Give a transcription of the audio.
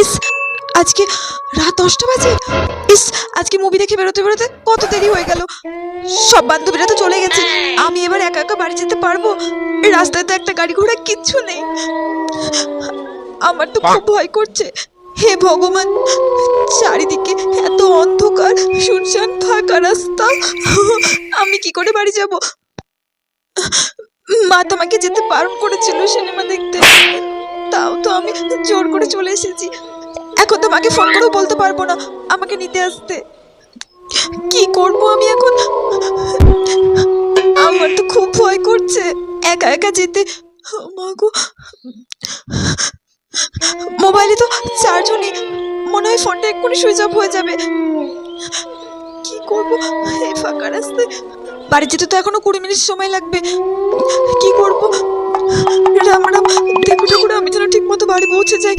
ইস, আজকে রাত দশটা বাজে? ইস, আজকে মুভি দেখে বেরোতে বেরোতে কত দেরি হয়ে গেল। সব বান্ধবীরা তো চলে গেছে। আমি এবার একা একা বাড়ি যেতে পারব? রাস্তায় তো একটা গাড়ি ঘোড়া কিচ্ছু নেই। আমার তো খুব ভয় করছে। হে ভগবান, চারিদিকে এত অন্ধকার, শুনশান ফাঁকা রাস্তা। আমি কি করে বাড়ি যাব? মা তো আমাকে যেতে বারণ করেছিল সিনেমা দেখতে। আমি জোর করে চলে এসেছি। এখন তো মাকে ফোন করেও বলতে পারব না, আমাকে নিতে আসতে। কি করব আমি এখন? আমার তো খুব ভয় করছে, একা একা যেতে। মা গো। মোবাইলে তো চার্জও নেই, মনে হয় ফোনটা এক্ষুনি সুইচ অফ হয়ে যাবে। কি করব? এই ফাঁকা রাস্তায়। বাড়ি যেতে তো এখনও কুড়ি মিনিট সময় লাগবে। কি করব? পৌঁছে যাই